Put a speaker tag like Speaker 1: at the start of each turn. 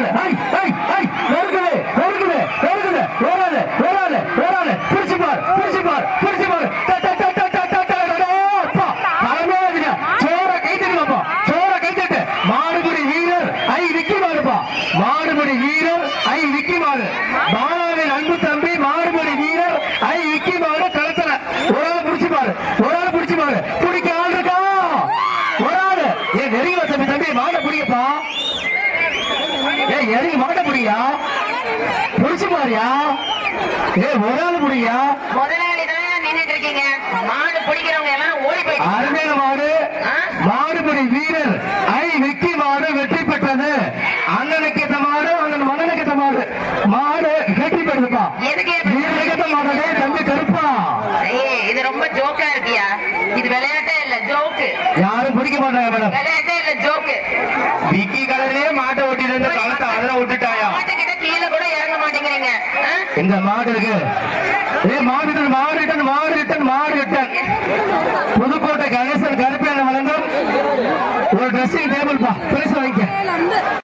Speaker 1: போல நெருங்குது நெருங்குது நெருங்குது. ஓடாத ஓடாத ஓடாத பிரிச்சு பார் பிரிச்சு பார் பிரிச்சு பார். மாடுபடி வீரர் ஐ விக்கி மாடு பாலாவின் அன்பு தம்பி மாடுபடி வீரர் ஐ விக்கி மாடு களத்துல. ஒரு ஆள் பிடிச்சு பாரு. ஒரு ஆள் பிடிச்சு பாரு. பிடிக்க ஆள் இருக்கா? ஒரு ஆள். ஏன் நெருங்கி தம்பி தம்பி. மாடை பிடிக்கப்பா நெருங்கி மாட்டை பிடியா பிடிச்சு பாரியா. ஏ ஒரு ஆள் பிடியா
Speaker 2: முதலாளி தான் நின்னுட்டு இருக்கீங்க மாடு பிடிக்கிறவங்க எல்லாம் ஓடி போயிட்டு
Speaker 1: அருமையான மாடு. மாடுபடி வீரர். ஐ விக்கி மாடு வெற்றி பெற்றது. அண்ணனுக்கு ஏத்த மாடு அண்ணன் மன்னனுக்கு ஏத்த மாடு. மாடு வெற்றி பெற்றதுப்பா
Speaker 2: எதுக்கு
Speaker 1: மாடு தம்பி கருப்பா.
Speaker 2: ஏய், இது ரொம்ப ஜோக்கா இருக்கியா? இது விளையாட்டே இல்ல ஜோக்கு.
Speaker 1: யாரும் பிடிக்க மாட்டாங்க மேடம்.
Speaker 2: விளையாட்டே இல்ல ஜோக்கு.
Speaker 1: விக்கி கலர்லயே மாட்டை ஓட்டிட்டு இந்த மாடுக்கு? ஏ மாவீரன் மாவீரன் மாவீரன் மாவீரன் புதுக்கோட்டை கணேசன் கருப்பேன வழங்கும் ஒரு ட்ரெஸ்ஸிங் டேபிள் பா. பிரிசு வாங்கிக்க.